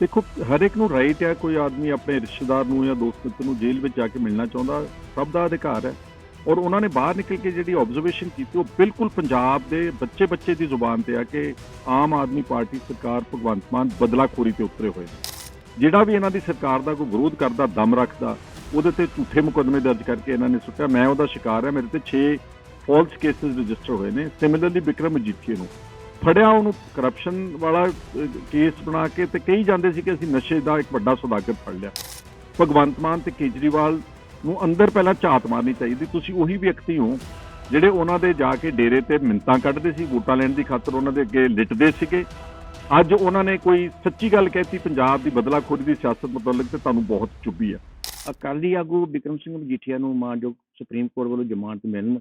ਦੇਖੋ ਹਰ ਇੱਕ ਨੂੰ ਰਾਈਟ ਹੈ, ਕੋਈ ਆਦਮੀ ਆਪਣੇ ਰਿਸ਼ਤੇਦਾਰ ਨੂੰ ਜਾਂ ਦੋਸਤ ਮਿੱਤਰ ਨੂੰ ਜੇਲ੍ਹ ਵਿੱਚ ਜਾ ਕੇ ਮਿਲਣਾ ਚਾਹੁੰਦਾ, ਸਭ ਦਾ ਅਧਿਕਾਰ ਹੈ। ਔਰ ਉਹਨਾਂ ਨੇ ਬਾਹਰ ਨਿਕਲ ਕੇ ਜਿਹੜੀ ਆਬਜ਼ਰਵੇਸ਼ਨ ਕੀਤੀ, ਉਹ ਬਿਲਕੁਲ ਪੰਜਾਬ ਦੇ ਬੱਚੇ ਬੱਚੇ ਦੀ ਜ਼ੁਬਾਨ ਤੇ ਆ ਕਿ ਆਮ ਆਦਮੀ ਪਾਰਟੀ ਸਰਕਾਰ ਭਗਵੰਤ ਮਾਨ ਬਦਲਾਖੋਰੀ ਤੇ ਉਤਰੇ ਹੋਏ ਨੇ। ਜਿਹੜਾ ਵੀ ਇਹਨਾਂ ਦੀ ਸਰਕਾਰ ਦਾ ਕੋਈ ਵਿਰੋਧ ਕਰਦਾ, ਦਮ ਰੱਖਦਾ, ਉਹਦੇ ਤੇ ਝੂਠੇ ਮੁਕੱਦਮੇ ਦਰਜ ਕਰਕੇ ਇਹਨਾਂ ਨੇ ਸੁੱਟਿਆ। ਮੈਂ ਉਹਦਾ ਸ਼ਿਕਾਰ ਹੈ, ਮੇਰੇ ਤੇ 6 ਫਾਲਸ ਕੇਸਿਸ ਰਜਿਸਟਰ ਹੋਏ ਨੇ। ਸਿਮਿਲਰਲੀ ਵਿਕਰਮ ਮਜੀਠੀਏ ਨੂੰ। ਫੜਿਆ ਉਹਨੂੰ ਕਰਪਸ਼ਨ ਵਾਲਾ ਕੇਸ ਬਣਾ ਕੇ ਤੇ ਕਹੀ ਜਾਂਦੇ ਸੀ ਕਿ ਅਸੀਂ ਨਸ਼ੇ ਦਾ ਇੱਕ ਵੱਡਾ ਸੌਦਾਗਰ ਫੜ ਲਿਆ। ਭਗਵੰਤ ਮਾਨ ਤੇ ਕੇਜਰੀਵਾਲ ਨੂੰ ਅੰਦਰ ਪਹਿਲਾਂ ਝਾਤ ਮਾਰਨੀ ਚਾਹੀਦੀ। ਤੁਸੀਂ ਉਹੀ ਵਿਅਕਤੀ ਹੋ ਜਿਹੜੇ ਉਹਨਾਂ ਦੇ ਜਾ ਕੇ ਡੇਰੇ ਤੇ ਮਿੰਤਾਂ ਕੱਢਦੇ ਸੀ, ਵੋਟਾਂ ਲੈਣ ਦੀ ਖਾਤਰ ਉਹਨਾਂ ਦੇ ਅੱਗੇ ਲਿਟਦੇ ਸੀਗੇ। ਅੱਜ ਉਹਨਾਂ ਨੇ ਕੋਈ ਸੱਚੀ ਗੱਲ ਕਹਿਤੀ, ਪੰਜਾਬ ਦੀ ਬਦਲਾਖੋਰੀ ਦੀ ਸਿਆਸਤ ਮੁਤਲਕ ਤੇ ਤੁਹਾਨੂੰ ਬਹੁਤ ਚੁੱਭੀ ਆ ਅਕਾਲੀ ਆਗੂ ਬਿਕਰਮ ਸਿੰਘ ਮਜੀਠੀਆ ਨੂੰ ਮਾਨਯੋਗ ਸੁਪਰੀਮ ਕੋਰਟ ਵੱਲੋਂ ਜ਼ਮਾਨਤ ਮਿਲਣ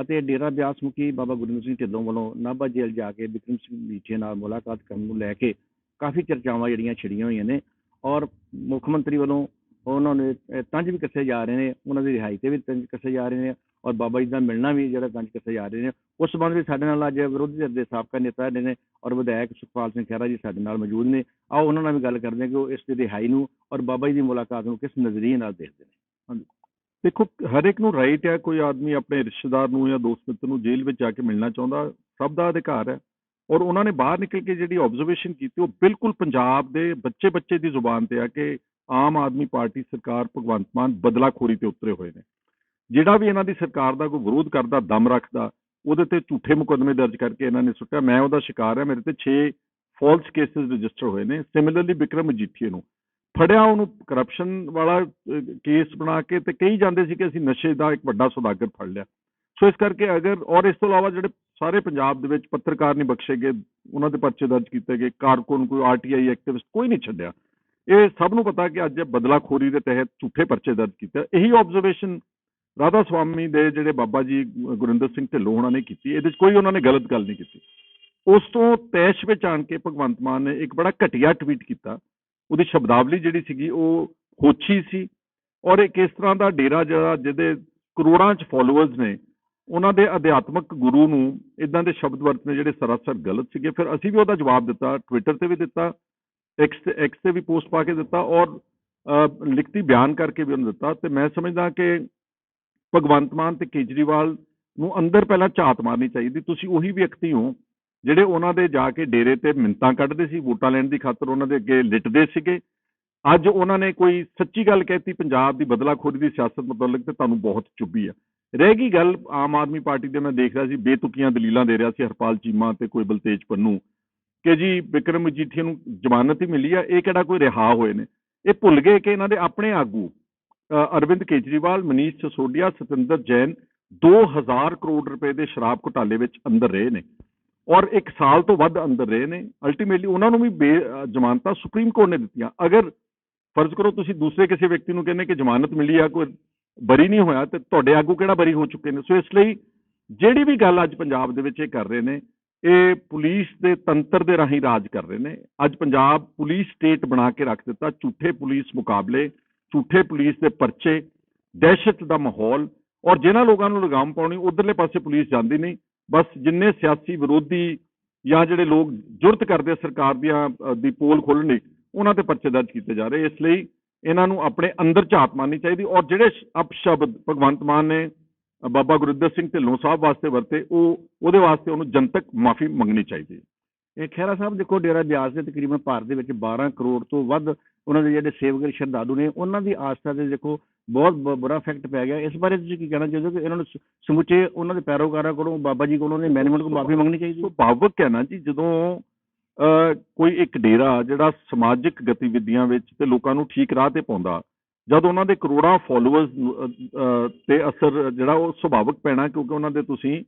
ਅਤੇ ਡੇਰਾ ਬਿਆਸ ਮੁਖੀ ਬਾਬਾ ਗੁਰਮੀਤ ਸਿੰਘ ਢਿੱਲੋਂ ਵੱਲੋਂ ਨਾਭਾ ਜੇਲ੍ਹ ਜਾ ਕੇ ਬਿਕਰਮ ਸਿੰਘ ਮਜੀਠੀਆ ਨਾਲ ਮੁਲਾਕਾਤ ਕਰਨ ਨੂੰ ਲੈ ਕੇ ਕਾਫੀ ਚਰਚਾਵਾਂ ਜਿਹੜੀਆਂ ਛਿੜੀਆਂ ਹੋਈਆਂ ਨੇ ਔਰ ਮੁੱਖ ਮੰਤਰੀ ਵੱਲੋਂ ਉਹਨਾਂ ਨੇ ਤੰਜ ਵੀ ਕੱਸੇ ਜਾ ਰਹੇ ਨੇ, ਉਹਨਾਂ ਦੀ ਰਿਹਾਈ ਤੇ ਵੀ ਤੰਜ ਕੱਸੇ ਜਾ ਰਹੇ ਨੇ ਔਰ ਬਾਬਾ ਜੀ ਦਾ ਮਿਲਣਾ ਵੀ ਜਿਹੜਾ ਤੰਜ ਕੱਸੇ ਜਾ ਰਹੇ ਨੇ, ਉਸ ਸੰਬੰਧ ਵਿੱਚ ਸਾਡੇ ਨਾਲ ਅੱਜ ਵਿਰੋਧੀ ਧਿਰ ਦੇ ਸਾਬਕਾ ਨੇਤਾ ਜਿਹੜੇ ਨੇ ਔਰ ਵਿਧਾਇਕ ਸੁਖਪਾਲ ਸਿੰਘ ਖਹਿਰਾ ਜੀ ਸਾਡੇ ਨਾਲ ਮੌਜੂਦ ਨੇ। ਆਓ ਉਹਨਾਂ ਨਾਲ ਵੀ ਗੱਲ ਕਰਦੇ ਹਾਂ ਕਿ ਉਹ ਇਸ ਦੀ ਰਿਹਾਈ ਨੂੰ ਔਰ ਬਾਬਾ ਜੀ ਦੀ ਮੁਲਾਕਾਤ ਨੂੰ ਕਿਸ ਨਜ਼ਰੀਏ ਨਾਲ ਦੇਖਦੇ ਨੇ। ਹਾਂਜੀ। ਦੇਖੋ, ਹਰ ਇੱਕ ਨੂੰ ਰਾਈਟ ਹੈ, ਕੋਈ ਆਦਮੀ ਆਪਣੇ ਰਿਸ਼ਤੇਦਾਰ ਨੂੰ ਜਾਂ ਦੋਸਤ ਮਿੱਤਰ ਨੂੰ ਜੇਲ੍ਹ ਵਿੱਚ ਜਾ ਕੇ ਮਿਲਣਾ ਚਾਹੁੰਦਾ, ਸਭ ਦਾ ਅਧਿਕਾਰ ਹੈ। ਔਰ ਉਹਨਾਂ ਨੇ ਬਾਹਰ ਨਿਕਲ ਕੇ ਜਿਹੜੀ ਆਬਜ਼ਰਵੇਸ਼ਨ ਕੀਤੀ, ਉਹ ਬਿਲਕੁਲ ਪੰਜਾਬ ਦੇ ਬੱਚੇ ਬੱਚੇ ਦੀ ਜ਼ੁਬਾਨ ਤੇ ਆ ਕਿ ਆਮ ਆਦਮੀ ਪਾਰਟੀ ਸਰਕਾਰ ਭਗਵੰਤ ਮਾਨ ਬਦਲਾਖੋਰੀ ਤੇ ਉਤਰੇ ਹੋਏ ਨੇ। ਜਿਹੜਾ ਵੀ ਇਹਨਾਂ ਦੀ ਸਰਕਾਰ ਦਾ ਕੋਈ ਵਿਰੋਧ ਕਰਦਾ, ਦਮ ਰੱਖਦਾ, ਉਹਦੇ ਤੇ ਝੂਠੇ ਮੁਕੱਦਮੇ ਦਰਜ ਕਰਕੇ ਇਹਨਾਂ ਨੇ ਸੁੱਟਿਆ। ਮੈਂ ਉਹਦਾ ਸ਼ਿਕਾਰ ਹਾਂ, ਮੇਰੇ ਤੇ 6 ਫਾਲਸ ਕੇਸਿਸ ਰਜਿਸਟਰ ਹੋਏ ਨੇ। ਸਿਮਿਲਰਲੀ ਵਿਕਰਮ ਮਜੀਠੀਏ ਨੂੰ। ਫੜਿਆ ਉਹਨੂੰ ਕਰਪਸ਼ਨ ਵਾਲਾ ਕੇਸ ਬਣਾ ਕੇ ਤੇ ਕਹੀ ਜਾਂਦੇ ਸੀ ਕਿ ਅਸੀਂ ਨਸ਼ੇ ਦਾ ਇੱਕ ਵੱਡਾ ਸੌਦਾਗਰ ਫੜ ਲਿਆ। ਸੋ ਇਸ ਕਰਕੇ ਅਗਰ, ਔਰ ਇਸ ਤੋਂ ਇਲਾਵਾ ਜਿਹੜੇ ਸਾਰੇ ਪੰਜਾਬ ਦੇ ਵਿੱਚ ਪੱਤਰਕਾਰ ਨਹੀਂ ਬਖਸ਼ੇ ਗਏ, ਉਹਨਾਂ ਦੇ ਪਰਚੇ ਦਰਜ ਕੀਤੇ ਗਏ, ਕਾਰਕੁਨ, ਕੋਈ ਆਰਟੀਆਈ ਐਕਟਿਵਿਸਟ ਕੋਈ ਨਹੀਂ ਛੱਡਿਆ। ਇਹ ਸਭ ਨੂੰ ਪਤਾ ਕਿ ਅੱਜ ਬਦਲਾਖੋਰੀ ਦੇ ਤਹਿਤ ਝੂਠੇ ਪਰਚੇ ਦਰਜ ਕੀਤੇ। ਇਹੀ ਆਬਜ਼ਰਵੇਸ਼ਨ ਰਾਧਾ ਸਵਾਮੀ ਦੇ ਜਿਹੜੇ ਬਾਬਾ ਜੀ, ਗੁਰਿੰਦਰ ਸਿੰਘ ਢਿੱਲੋਂ ਉਹਨਾਂ ਨੇ ਕੀਤੀ। ਇਹਦੇ 'ਚ ਕੋਈ ਉਹਨਾਂ ਨੇ ਗਲਤ ਗੱਲ ਨਹੀਂ ਕੀਤੀ। ਉਸ ਤੋਂ ਤੈਸ਼ ਵਿੱਚ ਆਣ ਕੇ ਭਗਵੰਤ ਮਾਨ ਨੇ ਇੱਕ ਬੜਾ ਘਟੀਆ ਟਵੀਟ ਕੀਤਾ। ਉਹਦੀ ਸ਼ਬਦਾਵਲੀ ਜਿਹੜੀ ਸੀਗੀ ਉਹ ਹੋਛੀ ਸੀ ਔਰ ਇੱਕ ਇਸ ਤਰ੍ਹਾਂ ਦਾ ਡੇਰਾ ਜਿਹੜਾ ਜਿਹਦੇ ਕਰੋੜਾਂ ਚ ਫਾਲੋਅਰਸ ਨੇ, ਉਹਨਾਂ ਦੇ ਅਧਿਆਤਮਕ ਗੁਰੂ ਨੂੰ ਇਦਾਂ ਦੇ ਸ਼ਬਦ ਵਰਤਨੇ ਜਿਹੜੇ ਸਰਾਸਰ ਗਲਤ ਸੀਗੇ। ਫਿਰ ਅਸੀਂ ਵੀ ਉਹਦਾ ਜਵਾਬ ਦਿੱਤਾ ਟਵਿੱਟਰ ਤੇ ਵੀ ਦਿੱਤਾ ਐਕਸ ਤੇ ਐਕਸ ਤੇ ਵੀ ਪੋਸਟ ਪਾ ਕੇ ਦਿੱਤਾ ਔਰ ਲਿਖਤੀ ਬਿਆਨ ਕਰਕੇ ਵੀ ਉਹਨੂੰ ਦਿੱਤਾ। ਤੇ ਮੈਂ ਸਮਝਦਾ ਕਿ ਭਗਵੰਤ ਮਾਨ ਤੇ ਕੇਜਰੀਵਾਲ ਨੂੰ ਅੰਦਰ ਪਹਿਲਾਂ ਝਾਤ ਮਾਰਨੀ ਚਾਹੀਦੀ। ਤੁਸੀਂ ਉਹੀ ਵਿਅਕਤੀ ਹੋ ਜਿਹੜੇ ਉਹਨਾਂ ਦੇ ਜਾ ਕੇ ਡੇਰੇ ਤੇ ਮਿੰਤਾਂ ਕੱਢਦੇ ਸੀ ਵੋਟਾਂ ਲੈਣ ਦੀ ਖਾਤਰ ਉਹਨਾਂ ਦੇ ਅੱਗੇ ਲਿਟਦੇ ਸੀਗੇ। ਅੱਜ ਉਹਨਾਂ ਨੇ ਕੋਈ ਸੱਚੀ ਗੱਲ ਕਹਿਤੀ ਪੰਜਾਬ ਦੀ ਬਦਲਾਖੋਰੀ ਦੀ ਸਿਆਸਤ ਮੁਤਲਕ ਤੇ ਤੁਹਾਨੂੰ ਬਹੁਤ ਚੁੱਭੀ ਆ। ਰਹਿ ਗਈ ਗੱਲ ਆਮ ਆਦਮੀ ਪਾਰਟੀ ਦੇ ਮੈਂ ਦੇਖ ਰਿਹਾ ਸੀ ਬੇਤੁਕੀਆਂ ਦਲੀਲਾਂ ਦੇ ਰਿਹਾ ਸੀ ਹਰਪਾਲ ਚੀਮਾ ਤੇ ਕੋਈ ਬਲਤੇਜ ਪੰਨੂ। ਕਿ ਜੀ ਵਿਕਰਮ ਮਜੀਠੀਆ ਨੂੰ ਜ਼ਮਾਨਤ ਹੀ ਮਿਲੀ ਆ ਇਹ ਕਿਹੜਾ ਕੋਈ ਰਿਹਾ ਹੋਏ ਨੇ? ਇਹ ਭੁੱਲ ਗਏ ਕਿ ਇਹਨਾਂ ਦੇ ਆਪਣੇ ਆਗੂ ਅ, ਅਰਵਿੰਦ ਕੇਜਰੀਵਾਲ ਮਨੀਸ਼ ਸਸੋਡੀਆ ਸਤਿੰਦਰ ਜੈਨ 2000 ਕਰੋੜ ਰੁਪਏ ਦੇ ਸ਼ਰਾਬ ਘੁਟਾਲੇ ਵਿੱਚ ਅੰਦਰ ਰਹੇ ਨੇ। ਔਰ ਇੱਕ ਸਾਲ ਤੋਂ ਵੱਧ ਅੰਦਰ ਰਹੇ ਨੇ। ਅਲਟੀਮੇਟਲੀ ਉਹਨਾਂ ਨੂੰ ਵੀ ਬੇ ਜ਼ਮਾਨਤਾਂ ਸੁਪਰੀਮ ਕੋਰਟ ਨੇ ਦਿੱਤੀਆਂ। ਅਗਰ ਫਰਜ਼ ਕਰੋ ਤੁਸੀਂ ਦੂਸਰੇ ਕਿਸੇ ਵਿਅਕਤੀ ਨੂੰ ਕਹਿੰਦੇ ਕਿ ਜ਼ਮਾਨਤ ਮਿਲੀ ਆ, ਕੋਈ ਬਰੀ ਨਹੀਂ ਹੋਇਆ, ਤੇ ਤੁਹਾਡੇ ਆਗੂ ਕਿਹੜਾ ਬਰੀ ਹੋ ਚੁੱਕੇ ਨੇ? ਸੋ ਇਸ ਲਈ ਜਿਹੜੀ ਵੀ ਗੱਲ ਅੱਜ ਪੰਜਾਬ ਦੇ ਵਿੱਚ ਇਹ ਕਰ ਰਹੇ ਨੇ, ਇਹ ਪੁਲਿਸ ਦੇ ਤੰਤਰ ਦੇ ਰਾਹੀਂ ਰਾਜ ਕਰ ਰਹੇ ਨੇ। ਅੱਜ ਪੰਜਾਬ ਪੁਲਿਸ ਸਟੇਟ ਬਣਾ ਕੇ ਰੱਖ ਦਿੱਤਾ, ਝੂਠੇ ਪੁਲਿਸ ਮੁਕਾਬਲੇ, ਝੂਠੇ ਪੁਲਿਸ ਦੇ ਪਰਚੇ, ਦਹਿਸ਼ਤ ਦਾ ਮਾਹੌਲ, ਔਰ ਜਿਨ੍ਹਾਂ ਲੋਕਾਂ ਨੂੰ ਲਗਾਮ ਪਾਉਣੀ, ਉਧਰਲੇ ਪਾਸੇ ਪੁਲਿਸ ਜਾਂਦੀ ਨਹੀਂ। ਬਸ ਜਿੰਨੇ ਸਿਆਸੀ ਵਿਰੋਧੀ ਜਾਂ ਜਿਹੜੇ ਲੋਕ ਜੁਰਤ ਕਰਦੇ ਸਰਕਾਰ ਦੀਆਂ ਦੀ ਪੋਲ ਖੋਲਣ ਲਈ, ਉਹਨਾਂ ਤੇ ਪਰਚੇ ਦਰਜ ਕੀਤੇ ਜਾ ਰਹੇ ਇਸ ਲਈ ਇਹਨਾਂ ਨੂੰ ਆਪਣੇ ਅੰਦਰ ਝਾਤ ਮਾਰਨੀ ਚਾਹੀਦੀ ਔਰ ਜਿਹੜੇ ਅਪਸ਼ਬਦ ਭਗਵੰਤ ਮਾਨ ਨੇ ਬਾਬਾ ਗੁਰਿੰਦਰ ਸਿੰਘ ਢਿੱਲੋਂ ਸਾਹਿਬ ਵਾਸਤੇ ਵਰਤੇ, ਉਹ, ਉਹਦੇ ਵਾਸਤੇ ਉਹਨੂੰ ਜਨਤਕ ਮਾਫੀ ਮੰਗਣੀ ਚਾਹੀਦੀ ਹੈ। ਇਹ ਖਹਿਰਾ ਸਾਹਿਬ, ਦੇਖੋ ਡੇਰਾ ਬਿਆਸ ਦੇ ਤਕਰੀਬਨ ਭਾਰਤ ਦੇ ਵਿੱਚ 12 ਕਰੋੜ ਤੋਂ ਵੱਧ ਉਹਨਾਂ ਦੇ ਜਿਹੜੇ ਸੇਵਕ ਸ਼ਰਧਾਲੂ ਨੇ, ਉਹਨਾਂ ਦੀ ਆਸਥਾ ਦੇ ਦੇਖੋ ਬਹੁਤ ਬੁਰਾ ਇਫੈਕਟ ਪੈ ਗਿਆ। ਇਸ ਬਾਰੇ ਤੁਸੀਂ ਕੀ ਕਹਿਣਾ ਚਾਹੁੰਦੇ ਹੋ ਕਿ ਇਹਨਾਂ ਨੂੰ ਸਮੁੱਚੇ ਉਹਨਾਂ ਦੇ ਪੈਰੋਕਾਰਾਂ ਕੋਲੋਂ ਬਾਬਾ ਜੀ ਕੋਲੋਂ ਨੇ ਮੈਨੇਜਮੈਂਟ ਕੋਲ ਮਾਫੀ ਮੰਗਣੀ ਚਾਹੀਦੀ? ਹੈ ਸੁਭਾਵਕ ਹੈ ਨਾ ਜੀ ਜਦੋਂ ਅਹ, ਕੋਈ ਇੱਕ ਡੇਰਾ ਜਿਹੜਾ ਸਮਾਜਿਕ ਗਤੀਵਿਧੀਆਂ ਵਿੱਚ ਤੇ ਲੋਕਾਂ ਨੂੰ ਠੀਕ ਰਾਹ ਤੇ ਪਾਉਂਦਾ ਜਦ ਉਹਨਾਂ ਦੇ ਕਰੋੜਾਂ ਫਾਲੋਅਰਸ ਤੇ ਅਸਰ ਜਿਹੜਾ ਉਹ ਸੁਭਾਵਿਕ ਪੈਣਾ ਕਿਉਂਕਿ ਉਹਨਾਂ ਦੇ ਤੁਸੀਂ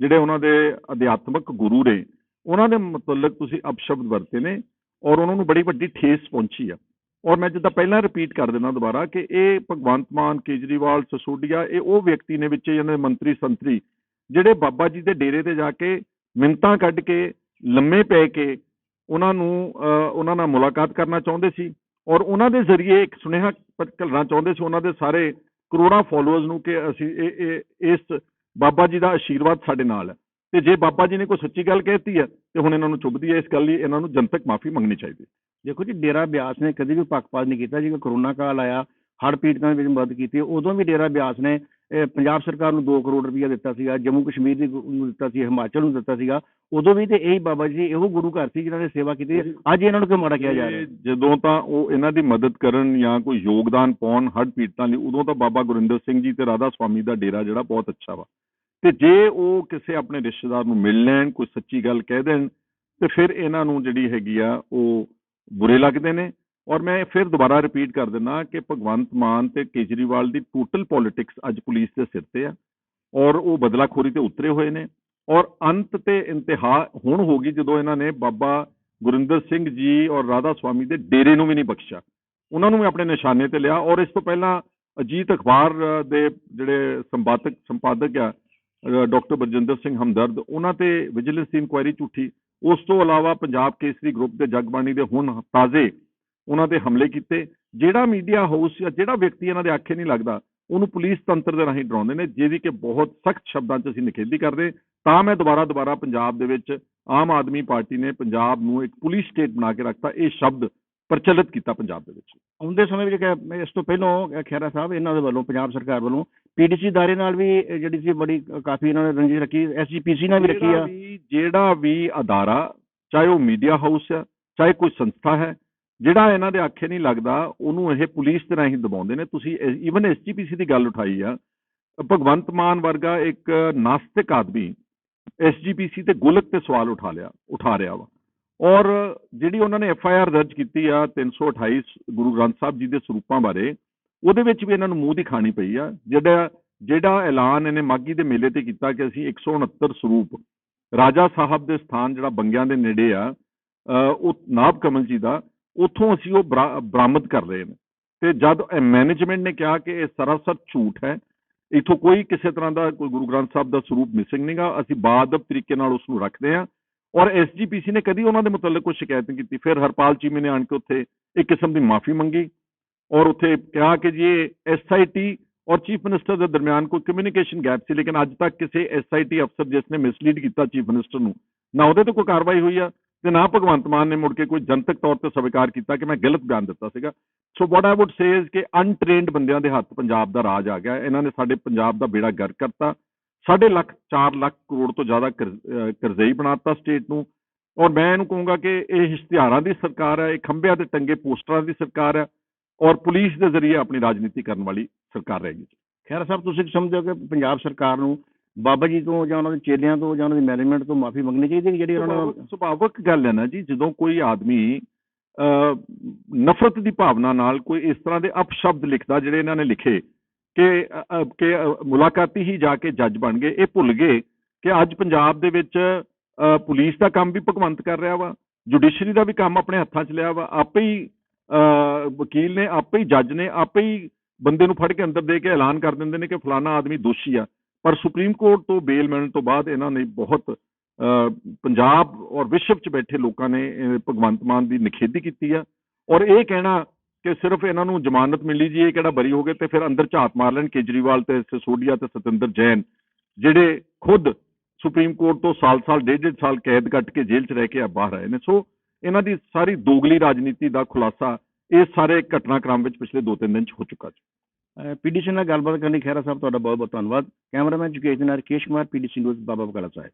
ਜਿਹੜੇ ਉਹਨਾਂ ਦੇ ਅਧਿਆਤਮਕ ਗੁਰੂ ਨੇ ਉਹਨਾਂ ਦੇ ਮੁਤਲਕ ਤੁਸੀਂ ਅਪਸ਼ਬਦ ਵਰਤੇ ਨੇ ਔਰ ਉਹਨਾਂ ਨੂੰ ਬੜੀ ਵੱਡੀ ਠੇਸ ਪਹੁੰਚੀ ਆ। ਔਰ ਮੈਂ ਜਿੱਦਾਂ ਪਹਿਲਾਂ ਰਿਪੀਟ ਕਰ ਦਿੰਦਾ ਦੁਬਾਰਾ ਕਿ ਇਹ ਭਗਵੰਤ ਮਾਨ, ਕੇਜਰੀਵਾਲ, ਸਸੋਡੀਆ, ਇਹ ਉਹ ਵਿਅਕਤੀ ਨੇ ਵਿੱਚ ਇਹਨਾਂ ਦੇ ਮੰਤਰੀ, ਸੰਤਰੀ, ਜਿਹੜੇ ਬਾਬਾ ਜੀ ਦੇ ਡੇਰੇ ਤੇ ਜਾ ਕੇ ਮਿੰਤਾਂ ਕੱਢ ਕੇ, ਲੰਮੇ ਪੈ ਕੇ ਉਹਨਾਂ ਨੂੰ ਉਹਨਾਂ ਨਾਲ ਮੁਲਾਕਾਤ ਕਰਨਾ ਚਾਹੁੰਦੇ ਸੀ ਔਰ ਉਹਨਾਂ ਦੇ ਜ਼ਰੀਏ ਇੱਕ ਸੁਨੇਹਾ ਪ- ਘੱਲਣਾ ਚਾਹੁੰਦੇ ਸੀ ਉਹਨਾਂ ਦੇ ਸਾਰੇ ਕਰੋੜਾਂ ਫਾਲੋਅਰਸ ਨੂੰ ਕਿ ਅਸੀਂ ਇਹ ਇਹ, ਇਸ ਬਾਬਾ ਜੀ ਦਾ ਆਸ਼ੀਰਵਾਦ ਸਾਡੇ ਨਾਲ ਹੈ। ਤੇ ਜੇ ਬਾਬਾ ਜੀ ਨੇ ਕੋਈ ਸੱਚੀ ਗੱਲ ਕਹਿਤੀ ਹੈ, ਤੇ ਹੁਣ ਇਹਨਾਂ ਨੂੰ ਚੁੱਭਦੀ ਹੈ, ਇਸ ਗੱਲ ਲਈ ਇਹਨਾਂ ਨੂੰ ਜਨਤਕ ਮਾਫੀ ਮੰਗਣੀ ਚਾਹੀਦੀ ਹੈ। ਦੇਖੋ ਜੀ, ਡੇਰਾ ਬਿਆਸ ਨੇ ਕਦੇ ਵੀ ਪੱਖਪਾਤ ਨਹੀਂ ਕੀਤਾ ਜਿਵੇਂ ਕਰੋਨਾ ਕਾਲ ਆਇਆ, ਹੜ੍ਹ ਪੀੜਤਾਂ ਦੇ ਵਿੱਚ ਮਦਦ ਕੀਤੀ, ਉਦੋਂ ਵੀ ਡੇਰਾ ਬਿਆਸ ਨੇ ਪੰਜਾਬ ਸਰਕਾਰ ਨੂੰ 2 ਕਰੋੜ ਰੁਪਇਆ ਦਿੱਤਾ ਸੀਗਾ, ਜੰਮੂ ਕਸ਼ਮੀਰ ਦੀ ਨੂੰ ਦਿੱਤਾ ਸੀ, ਹਿਮਾਚਲ ਨੂੰ ਦਿੱਤਾ ਸੀਗਾ, ਉਦੋਂ ਵੀ ਤੇ ਇਹੀ ਬਾਬਾ ਜੀ, ਇਹੋ ਗੁਰੂ ਘਰ ਸੀ ਜਿਨ੍ਹਾਂ ਨੇ ਸੇਵਾ ਕੀਤੀ, ਅੱਜ ਇਹਨਾਂ ਨੂੰ ਕਿਉਂ ਮਾੜਾ ਕਿਹਾ ਜਾ ਰਿਹਾ? ਜਦੋਂ ਤਾਂ ਉਹ ਇਹਨਾਂ ਦੀ ਮਦਦ ਕਰਨ ਜਾਂ ਕੋਈ ਯੋਗਦਾਨ ਪਾਉਣ ਹੜ੍ਹ ਪੀੜਤਾਂ ਲਈ, ਉਦੋਂ ਤਾਂ ਬਾਬਾ ਗੁਰਿੰਦਰ ਸਿੰਘ ਜੀ ਤੇ ਰਾਧਾ ਸਵਾਮੀ ਦਾ ਡੇਰਾ ਜਿਹੜਾ ਬਹੁਤ ਅੱਛਾ ਵਾ। ਤੇ ਜੇ ਉਹ ਕਿਸੇ ਆਪਣੇ ਰਿਸ਼ਤੇਦਾਰ ਨੂੰ ਮਿਲ ਲੈਣ, ਕੋਈ ਸੱਚੀ ਗੱਲ ਕਹਿ ਦੇਣ, ਤੇ ਫਿਰ ਇਹਨਾਂ ਨੂੰ ਜਿਹੜੀ ਹੈਗੀ ਆ, ਉਹ ਬੁਰੇ ਲੱਗਦੇ ਨੇ। ਔਰ ਮੈਂ ਫਿਰ ਦੁਬਾਰਾ ਰਿਪੀਟ ਕਰ ਦਿੰਦਾ ਕਿ ਭਗਵੰਤ ਮਾਨ ਤੇ ਕੇਜਰੀਵਾਲ ਦੀ ਟੋਟਲ ਪੋਲਿਟਿਕਸ ਅੱਜ ਪੁਲਿਸ ਦੇ ਸਿਰ ਤੇ ਆ। ਔਰ ਉਹ ਬਦਲਾਖੋਰੀ ਤੇ ਉਤਰੇ ਹੋਏ ਨੇ। ਔਰ ਅੰਤ ਤੇ ਇੰਤਹਾ ਹੁਣ ਹੋ ਗਈ ਜਦੋਂ ਇਹਨਾਂ ਨੇ ਬਾਬਾ ਗੁਰਿੰਦਰ ਸਿੰਘ ਜੀ ਔਰ ਰਾਧਾ ਸਵਾਮੀ ਦੇ ਡੇਰੇ ਨੂੰ ਵੀ ਨਹੀਂ ਬਖਸ਼ਿਆ। ਉਹਨਾਂ ਨੂੰ ਵੀ ਆਪਣੇ ਨਿਸ਼ਾਨੇ ਤੇ ਲਿਆ। ਔਰ ਇਸ ਤੋਂ ਪਹਿਲਾਂ ਅਜੀਤ ਅਖਬਾਰ ਦੇ ਜਿਹੜੇ ਸੰਪਾਦਕ ਸੰਪਾਦਕ ਆ ਡਾਕਟਰ ਬਰਜਿੰਦਰ ਸਿੰਘ ਹਮਦਰਦ, ਉਹਨਾਂ ਤੇ ਵਿਜੀਲੈਂਸ ਦੀ ਇਨਕੁਆਇਰੀ ਝੂਠੀ। ਉਸ ਤੋਂ ਇਲਾਵਾ ਪੰਜਾਬ ਕੇਸਰੀ ਗਰੁੱਪ ਦੇ ਜਗਬਾਣੀ ਦੇ ਹੁਣ ਤਾਜ਼ੇ ਉਹਨਾਂ ਤੇ ਹਮਲੇ ਕੀਤੇ, ਜਿਹੜਾ ਮੀਡੀਆ ਹਾਊਸ ਜਾਂ ਜਿਹੜਾ ਵਿਅਕਤੀ ਇਹਨਾਂ ਦੇ ਆਖੇ ਨਹੀਂ ਲੱਗਦਾ, ਉਹਨੂੰ ਪੁਲਿਸ ਤੰਤਰ ਦੇ ਰਾਹੀਂ ਡਰਾਉਂਦੇ ਨੇ, ਜਿਹਦੀ ਕਿ ਬਹੁਤ ਸਖਤ ਸ਼ਬਦਾਂ 'ਚ ਅਸੀਂ ਨਿਖੇਧੀ ਕਰਦੇ, ਤਾਂ ਮੈਂ ਦੁਬਾਰਾ ਦੁਬਾਰਾ ਪੰਜਾਬ ਦੇ ਵਿੱਚ ਆਮ ਆਦਮੀ ਪਾਰਟੀ ਨੇ ਪੰਜਾਬ ਨੂੰ ਇੱਕ ਪੁਲਿਸ ਸਟੇਟ ਬਣਾ ਕੇ ਰੱਖਤਾ, ਇਹ ਸ਼ਬਦ ਪ੍ਰਚਲਿਤ ਕੀਤਾ ਪੰਜਾਬ ਦੇ ਵਿੱਚ। ਆਉਂਦੇ ਸਮੇਂ ਵਿੱਚ ਇਸ ਤੋਂ ਪਹਿਲਾਂ ਖਹਿਰਾ ਸਾਹਿਬ, ਇਹਨਾਂ ਦੇ ਵੱਲੋਂ, ਪੰਜਾਬ ਸਰਕਾਰ ਵੱਲੋਂ ਪੀਡੀਸੀ ਦਾਰੇ ਨਾਲ ਵੀ ਜਿਹੜੀ ਸੀ ਬੜੀ ਕਾਫੀ ਇਹਨਾਂ ਨੇ ਰੰਜੀ ਰੱਖੀ, ਐਸਜੀਪੀਸੀ ਨਾਲ ਵੀ ਰੱਖੀ ਆ। ਜਿਹੜਾ ਵੀ ਅਦਾਰਾ, ਚਾਹੇ ਉਹ ਮੀਡੀਆ ਹਾਊਸ ਆ, ਚਾਹੇ ਕੋਈ ਸੰਸਥਾ ਹੈ, ਜਿਹੜਾ ਇਹਨਾਂ ਦੇ ਆਖੇ ਨਹੀਂ ਲੱਗਦਾ, ਉਹਨੂੰ ਇਹ ਪੁਲਿਸ ਦੇ ਰਾਹੀਂ ਦਬਾਉਂਦੇ ਨੇ। ਤੁਸੀਂ ਈਵਨ ਐਸਜੀਪੀਸੀ ਦੀ ਗੱਲ ਉਠਾਈ ਆ, ਭਗਵੰਤ ਮਾਨ ਵਰਗਾ ਇੱਕ ਨਾਸਤਿਕ ਆਦਮੀ ਐਸਜੀਪੀਸੀ ਤੇ ਗੁਲਕ ਤੇ ਸਵਾਲ ਉਠਾ ਲਿਆ, ਉਠਾ ਰਿਹਾ ਵਾ। ਔਰ ਜਿਹੜੀ ਉਹਨਾਂ ਨੇ ਐਫ ਆਈ ਆਰ ਦਰਜ ਕੀਤੀ ਆ 328 ਗੁਰੂ ਗ੍ਰੰਥ ਸਾਹਿਬ ਜੀ ਦੇ ਸਰੂਪਾਂ ਬਾਰੇ, ਉਹਦੇ ਵਿੱਚ ਵੀ ਇਹਨਾਂ ਨੂੰ ਮੂੰਹ ਦੀ ਖਾਣੀ ਪਈ ਆ, ਜਿਹੜਾ ਜਿਹੜਾ ਐਲਾਨ ਇਹਨੇ ਮਾਗੀ ਦੇ ਮੇਲੇ ਤੇ ਕੀਤਾ ਕਿ ਅਸੀਂ 169 ਸਰੂਪ ਰਾਜਾ ਸਾਹਿਬ ਦੇ ਸਥਾਨ ਜਿਹੜਾ ਬੰਗਿਆਂ ਦੇ ਨੇੜੇ ਆ ਉਹ ਨਾਭ ਕਮਲ ਜੀ ਦਾ, ਉੱਥੋਂ ਅਸੀਂ ਉਹ ਬਰਾ- ਬਰਾਮਦ ਕਰ ਰਹੇ ਨੇ। ਤੇ ਜਦ ਮੈਨੇਜਮੈਂਟ ਨੇ ਕਿਹਾ ਕਿ ਇਹ ਸਰਾਸਰ ਝੂਠ ਹੈ, ਇਥੋਂ ਕੋਈ ਕਿਸੇ ਤਰ੍ਹਾਂ ਦਾ ਕੋਈ ਗੁਰੂ ਗ੍ਰੰਥ ਸਾਹਿਬ ਦਾ ਸਰੂਪ ਮਿਸਿੰਗ ਨਹੀਂਗਾ ਅਸੀਂ ਬਾਅਦ ਤਰੀਕੇ ਨਾਲ ਉਸ ਨੂੰ ਰੱਖਦੇ ਹਾਂ। ਔਰ ਐਸਜੀਪੀਸੀ ਨੇ ਕਦੀ ਉਹਨਾਂ ਦੇ ਮੁਤਲਕ ਕੋਈ ਸ਼ਿਕਾਇਤ ਨਹੀਂ ਕੀਤੀ। ਫਿਰ ਹਰਪਾਲ ਚੀਮੇ ਨੇ ਆਣ ਕੇ ਉੱਥੇ ਇੱਕ ਕਿਸਮ ਦੀ ਮਾਫੀ ਮੰਗੀ ਔਰ ਉੱਥੇ ਕਿਹਾ ਕਿ ਜੀ ਇਹ ਐਸਆਈਟੀ ਔਰ ਚੀਫ ਮਿਨਿਸਟਰ ਦੇ ਦਰਮਿਆਨ ਕੋਈ ਕਮਿਊਨੀਕੇਸ਼ਨ ਗੈਪ ਸੀ, ਲੇਕਿਨ ਅੱਜ ਤੱਕ ਕਿਸੇ ਐਸਆਈਟੀ ਅਫਸਰ ਜਿਸ ਨੇ ਮਿਸਲੀਡ ਕੀਤਾ ਚੀਫ ਮਿਨਿਸਟਰ ਨੂੰ, ਨਾ ਉਹਦੇ ਤੇ ਕੋਈ ਕਾਰਵਾਈ ਹੋਈ ਆ ਤੇ ਨਾ ਭਗਵੰਤ ਮਾਨ ਨੇ ਮੁੜ ਕੇ ਕੋਈ ਜਨਤਕ ਤੌਰ ਤੇ ਸਵੀਕਾਰ ਕੀਤਾ ਕਿ ਮੈਂ ਗਲਤ ਬਿਆਨ ਦਿੱਤਾ ਸੀਗਾ। So what I would say is ਕਿ ਅਨਟ੍ਰੇਨਡ ਬੰਦਿਆਂ ਦੇ ਹੱਥ ਪੰਜਾਬ ਦਾ ਰਾਜ ਆ ਗਿਆ। ਇਹਨਾਂ ਨੇ ਸਾਡੇ ਪੰਜਾਬ ਦਾ ਬੇੜਾ ਗਰਕ ਕਰਤਾ। ਸਾਢੇ ਲੱਖ 4 ਲੱਖ ਕਰੋੜ ਤੋਂ ਜ਼ਿਆਦਾ ਕਰਜ਼- ਅਹ ਕਰਜ਼ਈ ਬਣਾਤਾ ਸਟੇਟ ਨੂੰ। ਔਰ ਮੈਂ ਇਹਨੂੰ ਕਹੂੰਗਾ ਕਿ ਇਹ ਇਸ਼ਤਿਹਾਰਾਂ ਦੀ ਸਰਕਾਰ ਹੈ ਇਹ ਖੰਭਿਆਂ ਤੇ ਟੰਗੇ ਪੋਸਟਰਾਂ ਦੀ ਸਰਕਾਰ ਹੈ ਔਰ ਪੁਲਿਸ ਦੇ ਜ਼ਰੀਏ ਆਪਣੀ ਰਾਜਨੀਤੀ ਕਰਨ ਵਾਲੀ ਸਰਕਾਰ ਰਹੇਗੀ। ਖਹਿਰਾ ਸਾਹਿਬ ਤੁਸੀਂ ਸਮਝੋ ਕਿ ਪੰਜਾਬ ਸਰਕਾਰ ਨੂੰ ਬਾਬਾ ਜੀ ਤੋਂ ਜਾਂ ਉਹਨਾਂ ਦੇ ਚੇਲਿਆਂ ਤੋਂ ਜਾਂ ਉਹਨਾਂ ਦੀ ਮੈਨੇਜਮੈਂਟ ਤੋਂ ਮਾਫੀ ਮੰਗਣੀ ਚਾਹੀਦੀ ਹੈ ਜਿਹੜੀ ਉਹਨਾਂ ਨੇ ਸੁਭਾਵਕ- ਗੱਲ ਹੈ ਨਾ ਜੀ ਜਦੋਂ ਕੋਈ ਆਦਮੀ ਅਹ, ਨਫ਼ਰਤ ਦੀ ਭਾਵਨਾ ਨਾਲ ਕੋਈ ਇਸ ਤਰ੍ਹਾਂ ਦੇ ਅਪਸ਼ਬਦ ਲਿਖਦਾ ਜਿਹੜੇ ਇਹਨਾਂ ਨੇ ਲਿਖੇ ਕਿ ਕਿ ਮੁਲਾਕਾਤੀ ਹੀ ਜਾ ਕੇ ਜੱਜ ਬਣ ਗਏ। ਇਹ ਭੁੱਲ ਗਏ ਕਿ ਅੱਜ ਪੰਜਾਬ ਦੇ ਵਿੱਚ ਅ, ਪੁਲਿਸ ਦਾ ਕੰਮ ਵੀ ਭਗਵੰਤ ਕਰ ਰਿਹਾ ਵਾ ਜੁਡੀਸ਼ਰੀ ਦਾ ਵੀ ਕੰਮ ਆਪਣੇ ਹੱਥਾਂ 'ਚ ਲਿਆ ਵਾ ਆਪੇ ਹੀ ਅ, ਵਕੀਲ ਨੇ ਆਪੇ ਹੀ ਜੱਜ ਨੇ ਆਪੇ ਹੀ ਬੰਦੇ ਨੂੰ ਫੜ ਕੇ ਅੰਦਰ ਦੇ ਕੇ ਐਲਾਨ ਕਰ ਦਿੰਦੇ ਨੇ ਕਿ ਫਲਾਣਾ ਆਦਮੀ ਦੋਸ਼ੀ ਆ। ਪਰ ਸੁਪਰੀਮ ਕੋਰਟ ਤੋਂ ਬੇਲ ਮਿਲਣ ਤੋਂ ਬਾਅਦ ਇਹਨਾਂ ਨੇ ਬਹੁਤ ਅ, ਪੰਜਾਬ ਔਰ ਵਿਸ਼ਵ 'ਚ ਬੈਠੇ ਲੋਕਾਂ ਨੇ ਭਗਵੰਤ ਮਾਨ ਦੀ ਨਿਖੇਧੀ ਕੀਤੀ ਆ। ਔਰ ਇਹ ਕਹਿਣਾ ਕਿ ਸਿਰਫ ਇਹਨਾਂ ਨੂੰ ਜ਼ਮਾਨਤ ਮਿਲੀ ਜੀ, ਇਹ ਕਿਹੜਾ ਬਰੀ ਹੋ ਗਏ ਤੇ ਫਿਰ ਅੰਦਰ ਝਾਤ ਮਾਰ ਲੈਣ ਕੇਜਰੀਵਾਲ ਤੇ ਸਿਸੋਡੀਆ ਤੇ ਸਤਿੰਦਰ ਜੈਨ, ਜਿਹੜੇ ਖੁਦ ਸੁਪਰੀਮ ਕੋਰਟ ਤੋਂ ਸਾਲ-ਸਾਲ ਡੇਢ-ਡੇਢ ਸਾਲ ਕੈਦ ਕੱਟ ਕੇ ਜੇਲ੍ਹ 'ਚ ਰਹਿ ਕੇ ਆ ਬਾਹਰ ਆਏ ਨੇ। ਸੋ ਇਹਨਾਂ ਦੀ ਸਾਰੀ ਦੋਗਲੀ ਰਾਜਨੀਤੀ ਦਾ ਖੁਲਾਸਾ ਇਸ ਸਾਰੇ ਘਟਨਾਕ੍ਰਮ ਵਿੱਚ ਪਿਛਲੇ 2-3 ਦਿਨ 'ਚ ਹੋ ਚੁੱਕਾ ਜੀ। ਪੀਡੀਸੀ ਨਾਲ ਗੱਲਬਾਤ ਕਰਨ ਲਈ ਖਹਿਰਾ ਸਾਹਿਬ, ਤੁਹਾਡਾ ਬਹੁਤ ਬਹੁਤ ਧੰਨਵਾਦ। ਕੈਮਰਾਮੈਨ ਜੁਗੇਸ਼ ਦੇ ਨਾਲ ਰਕੇਸ਼ ਕੁਮਾਰ, ਪੀਡੀਸੀ ਨਿਊਜ਼, ਬਾਬਾ ਬਕਾਲਾ ਸਾਹਿਬ।